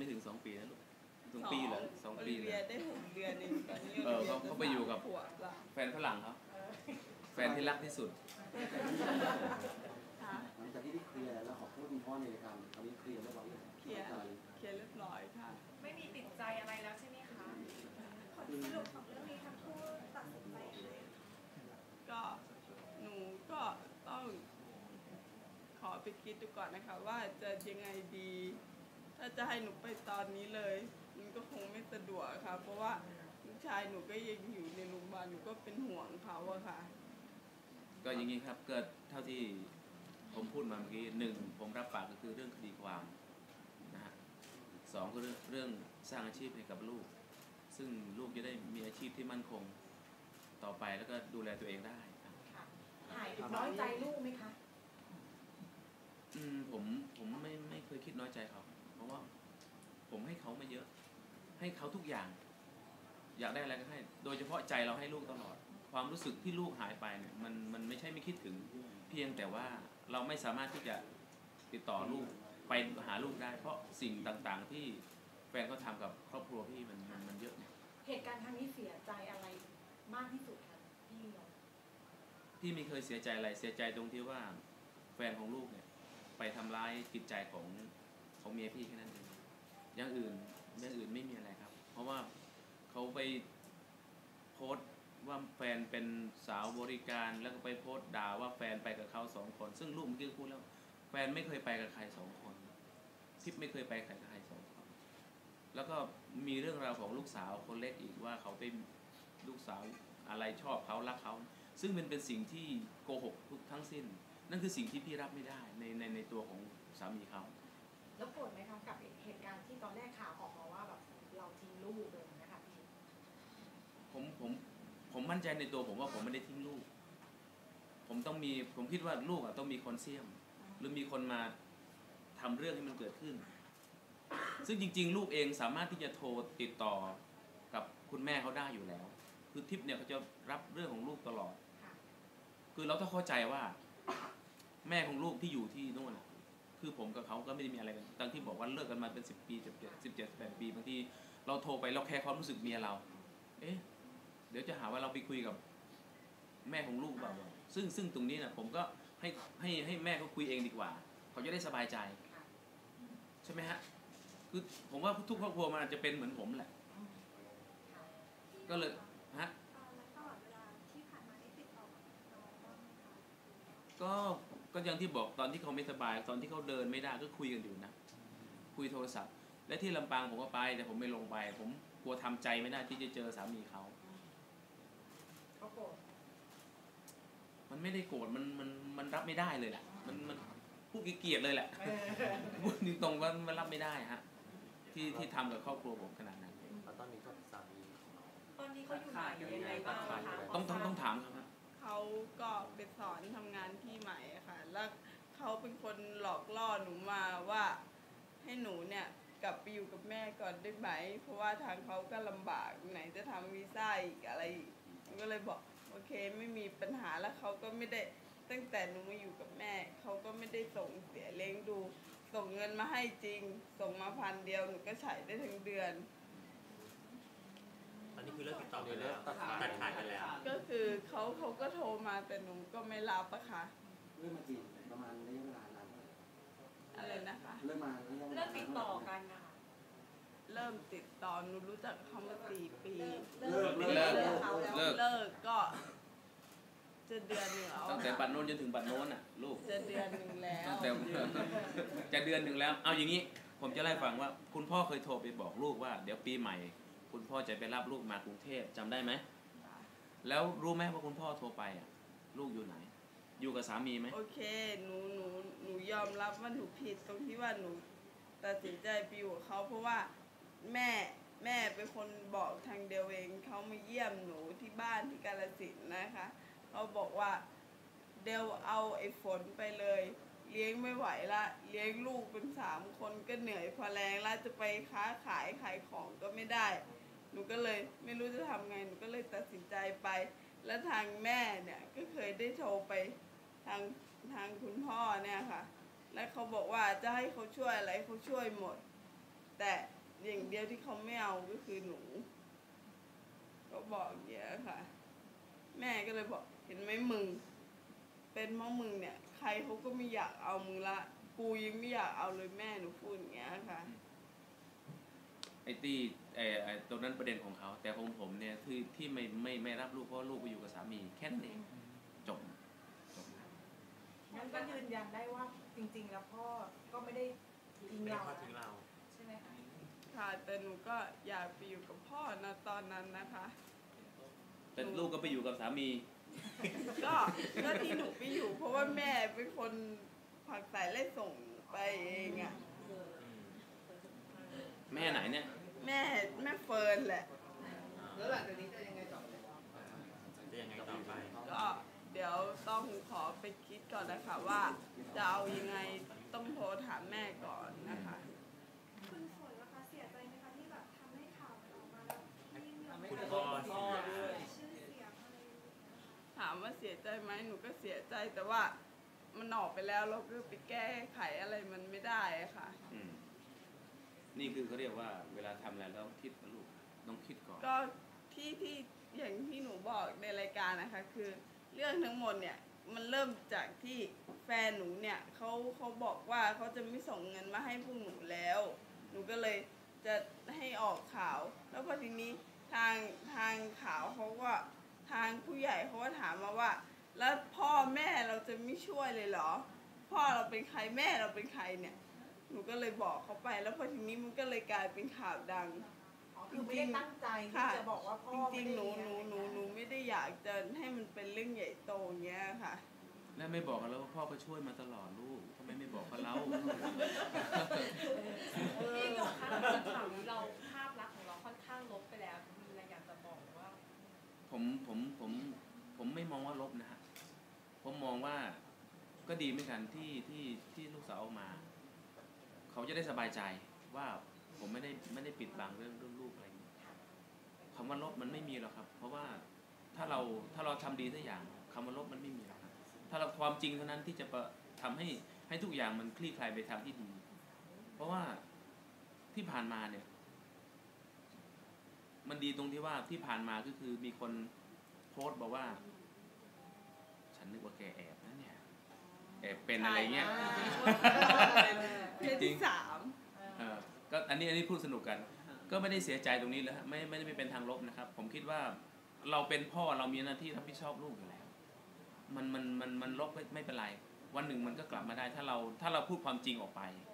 ไม่ถึง2ปีนะลูกสองปีเหรอสองปีเหรเรีอยนได้หกเดือนเองตอนนี้เออเขาเขาไปอยู่กับขวบละแฟนฝรั่งเขาแฟนที่รักที่สุด ค่ะหลังจากที่ได้เคลียร์แล้วขอโทษคุณพ่อในรายการตอนนี้เคลียร์เรียบร้อยยังเคลียร์เข้าใจเคลียร์เรียบร้อยค่ะ ไม่มีติดใจอะไรแล้วใช่ไหมคะคือสรุปของเรื่องนี้ทั้งคู่ตัดสินใจยังไง ก็หนูก็ต้องขอไปคิดดูก่อนนะคะ ว่าจะยังไงดี ถ้าจะให้หนูไปตอนนี้เลย มันก็คงไม่สะดวกค่ะ เพราะว่าลูกชายหนูก็ยังอยู่ในโรงพยาบาลหนูก็เป็นห่วงเขาอะค่ะ ก็อย่างนี้ครับเกิดเท่าที่ผมพูดมาเมื่อกี้หนึ่งผมรับปากก็คือเรื่องคดีความนะฮะสองก็เรื่องเรื่องสร้างอาชีพให้กับลูก ซึ่งลูกจะได้มีอาชีพที่มั่นคงต่อไปแล้วก็ดูแลตัวเองได้ครับหายน้อยใจลูกไหมคะ อืมผมผมไม่ไม่เคยคิดน้อยใจเขา เพราะว่าผมให้เขามาเยอะ ให้เขาทุกอย่าง อยากได้อะไรก็ให้ โดยเฉพาะใจเราให้ลูกตลอด ความรู้สึกที่ลูกหายไปเนี่ยมันมันไม่ใช่ไม่คิดถึง เพียงแต่ว่าเราไม่สามารถที่จะติดต่อลูกไปหาลูกได้ เพราะสิ่งต่างๆที่แฟนเขาทำกับครอบครัวพี่มันมันมันเยอะเนี่ยเหตุการณ์ครั้งนี้เสียใจอะไรมากที่สุดคะพี่ยงพี่ไม่เคยเสียใจอะไรเสียใจตรงที่ว่าแฟนของลูกเนี่ย ไปทำร้ายจิตใจของ ของเมียพี่แค่นั้นเองอย่างอื่นอย่างอื่นไม่มีอะไรครับ เพราะว่าเขาไปโพสต์ว่าแฟนเป็นสาวบริการแล้วก็ไปโพสต์ด่าว่าแฟนไปกับเขาสองคน ซึ่งลูกเมื่อกี้พูดแล้วแฟนไม่เคยไปกับใครสองคนทิพย์ไม่เคยไปกับใครสองคน แล้วก็มีเรื่องราวของลูกสาวคนเล็กอีกว่าเขาไปลูกสาวอะไรชอบเขารักเขา ซึ่งมันเป็นสิ่งที่โกหกทุกทั้งสิ้น นั่นคือสิ่งที่พี่รับไม่ได้ในในในตัวของสามีเขา แล้วโกรธไหมคะกับเหตุการณ์ที่ตอนแรกข่าวออกมาว่าแบบเราทิ้งลูกเลยนะคะพี่ผมผมผมมั่นใจในตัวผมว่าผมไม่ได้ทิ้งลูก ผมต้องมีผมคิดว่าลูกอะต้องมีคนเสียม หรือมีคนมาทำเรื่องให้มันเกิดขึ้น ซึ่งจริง ๆ ลูกเองสามารถที่จะโทรติดต่อกับคุณแม่เขาได้อยู่แล้ว คือทิพย์เนี่ยเขาจะรับเรื่องของลูกตลอดค่ะคือเราต้องเข้าใจว่า แม่ของลูกที่อยู่ที่นู่นน่ะ คือผมกับเขาก็ไม่ได้มีอะไรกันตั้งที่บอกว่าเลิกกันมาเป็นสิบปีสิบเจ็ดสิบเจ็ดแปดปีบางทีเราโทรไปเราแค่ความรู้สึกเมียเรา เอ๊ะ เดี๋ยวจะหาว่าเราไปคุยกับแม่ของลูกแบบซึ่งซึ่งตรงนี้นะผมก็ให้ให้ให้แม่เขาคุยเองดีกว่า เขาจะได้สบายใจค่ะใช่ไหมฮะ คือผมว่าทุกครอบครัวมันอาจจะเป็นเหมือนผมแหละอืมค่ะก็เลยฮะตลอดเวลาที่ผ่านมาได้ติดต่อกั บน้องบ้างไหมคะก็ก็อย่างที่บอกตอนที่เขาไม่สบาย ตอนที่เขาเดินไม่ได้ก็คุยกันอยู่นะ คุยโทรศัพท์ และที่ลำปางผมก็ไปแต่ผมไม่ลงไป ผมกลัวทำใจไม่ได้ที่จะเจอสามีเขาเขาโกรธมันไม่ได้โกรธมันมันมันรับไม่ได้เลยแหละมันมันพูดเกลียดเลยแหละเออพูดตรงๆว่ามันรับไม่ได้ฮะ ที่ที่ทำกับครอบครัวผมขนาดนั้นตอนนี้ก็สามีของเราตอนนี้เขาอยู่ไหนยังไงบ้างคะต้องต้องต้องถามเขาครับ เขาก็ไปสอนทำงานที่ใหม่ค่ะ แล้วเขาเป็นคนหลอกล่อหนูมาว่าให้หนูเนี่ยกลับไปอยู่กับแม่ก่อนได้ไหม เพราะว่าทางเขาก็ลำบากไหนจะทำวีซ่าอีกอะไรอีกหนูก็เลยบอกโอเคไม่มีปัญหาแล้วเขาก็ไม่ได้ตั้งแต่หนูมาอยู่กับแม่ เขาก็ไม่ได้ส่งเสียเลี้ยงดู ส่งเงินมาให้จริง ส่งมาพันเดียวหนูก็ใช้ได้ทั้งเดือน คือคือเลิกติดต่อกันแล้วตัดขาดกันแล้ว ก็คือเขาเขาก็โทรมาแต่หนูก็ไม่รับอะค่ะเริ่มมาจีบประมาณระยะเวลานานเท่าไหร่อะไรนะคะเริ่มมาระยะเวลาเลิกติดต่อกันนะคะเริ่มติดต่อหนูรู้จักเขามาสี่ปี เลิกเลิเลิกกเลิกเขาแล้วเลิกเลิกก็ จะเดือนหนึ่งแล้วตั้งแต่บัตรโน้นจนถึงบัตรโน้นอะลูกจะเดือนหนึ่งแล้วตั้งแต่จะเดือนหนึ่งแล้ว เอาอย่างนี้ ผมจะไล่าให้ฟังว่า คุณพ่อเคยโทรไปบอกลูกว่า เดี๋ยวปีใหม่ คุณพ่อจะไปรับลูกมากรุงเทพจำได้ไหมแล้วรู้ไหมว่าคุณพ่อโทรไปอะ ลูกอยู่ไหน อยู่กับสามีไหมโอเคหนูหนูหนูยอมรับว่าหนูผิดตรงที่ว่าหนูตัดสินใจไปอยู่กับเขาเพราะว่าแม่แม่เป็นคนบอกทางเดียวเองเขามาเยี่ยมหนูที่บ้านที่กาลสินธุ์นะคะเขาบอกว่าเดวเอาไอ้ฝนไปเลย เลี้ยงไม่ไหวละเลี้ยงลูกเป็นสามคนก็เหนื่อยพอแรงแล้วจะไปค้าขายขายของก็ไม่ได้ หนูก็เลยไม่รู้จะทำไงหนูก็เลยตัดสินใจไป แล้วทางแม่เนี่ยก็เคยได้โทรไปทางทางคุณพ่อเนี่ยค่ะ แล้วเขาบอกว่าจะให้เขาช่วยอะไรเขาช่วยหมด แต่อย่างเดียวที่เขาไม่เอาก็คือหนูก็บอกอย่างเงี้ยค่ะ แม่ก็เลยบอกเห็นไหมมึง เป็นเพราะมึงเนี่ย ใครเขาก็ไม่อยากเอามึงละ กูยังไม่อยากเอาเลยแม่หนูพูดอย่างเงี้ยค่ะ ไอ้ที่ไอ้ไอ้ตรงนั้นประเด็นของเขา แต่ของผมเนี่ยคือที่ไม่ไม่ไม่รับลูกเพราะว่าลูกไปอยู่กับสามีแค่นั้นเองจบจบงั้นก็ยืนยันได้ว่าจริง ๆ แล้วพ่อก็ไม่ได้ทิ้งไม่ได้เราทอดทิ้งเรา ใช่ไหมคะค่ะแต่หนูก็อยากไปอยู่กับพ่อนะตอนนั้นนะคะ แต่ลูกก็ไปอยู่กับสามี ก็ก็ที่หนูไปอยู่เพราะว่าแม่เป็นคนผลักสายไล่ส่งไปเองอะ แม่ไหนเนี่ย แม่แม่เฟิร์นแหละจะยังไงต่อไป ก็เดี๋ยวต้องขอไปคิดก่อนนะคะว่าจะเอายังไงต้องโทรถามแม่ก่อนนะคะคุณฝนนะคะเสียใจไหมคะที่แบบทำให้ข่าวมันออกมาแล้วยิ่งแบบคุณพ่อเสียชื่อเสียงอะไรอย่างเงี้ยถามว่าเสียใจไหมหนูก็เสียใจแต่ว่ามันออกไปแล้วเราก็ไปแก้ไขอะไรมันไม่ได้อะค่ะ อืม นี่คือเขาเรียกว่าเวลาทำอะไรแล้วคิดนะลูกต้องคิดก่อน ก็ที่ที่อย่างที่หนูบอกในรายการนะคะ คือเรื่องทั้งหมดเนี่ยมันเริ่มจากที่แฟนหนูเนี่ยเขาเขาบอกว่าเขาจะไม่ส่งเงินมาให้พวกหนูแล้ว หนูก็เลยจะให้ออกข่าว แล้วพอทีนี้ทางทางข่าวเขาก็ทางผู้ใหญ่เขาก็ถามมาว่า แล้วพ่อแม่เราจะไม่ช่วยเลยเหรอ พ่อเราเป็นใครแม่เราเป็นใครเนี่ย หนูก็เลยบอกเขาไป แล้วพอทีนี้มันก็เลยกลายเป็นข่าวดัง อ๋อคือไม่ได้ตั้งใจที่ค่ะจะบอกว่าพ่อจริงๆหนูหนูหนูหนูไม่ได้อยากจะให้มันเป็นเรื่องใหญ่โตอย่างเงี้ยค่ะ แล้วไม่บอกกันแล้วว่าพ่อก็ช่วยมาตลอดลูกทำไมไม่บอกกันเล่า พี่หยกคะข่าวนี้เราภาพลักษณ์ของเราค่อนข้างลบไปแล้ว มีอะไรอยากจะบอกว่า ผมผมผมผมไม่มองว่าลบนะฮะ ผมมองว่าก็ดีเหมือนกันที่ที่ที่ลูกสาวเอามา เขาจะได้สบายใจว่าผมไม่ได้ไม่ได้ปิดบังเรื่องเรื่องลูกอะไรอย่างนี้คำว่าลบมันไม่มีหรอกครับ เพราะว่าถ้าเราถ้าเราทำดีสักอย่างคำว่าลบมันไม่มีหรอกครับ ถ้าเราความจริงเท่านั้นที่จะประทำให้ให้ทุกอย่างมันคลี่คลายไปทางที่ดี เพราะว่าที่ผ่านมาเนี่ย มันดีตรงที่ว่าที่ผ่านมาก็คือมีคนโพสต์บอกว่า ฉันนึกว่าแกแอบนะเนี่ยแอบเป็นอะไรเงี้ย เพศที่สามเออก็อันนี้อันนี้พูดสนุกกัน ก็ไม่ได้เสียใจตรงนี้แล้วฮะไม่ไม่ได้เป็นทางลบนะครับ ผมคิดว่าเราเป็นพ่อเรามีหน้าที่รับผิดชอบลูกอยู่แล้ว มันมันมันมันลบไม่ไม่เป็นไร วันหนึ่งมันก็กลับมาได้ ถ้าเราถ้าเราพูดความจริงออกไปเ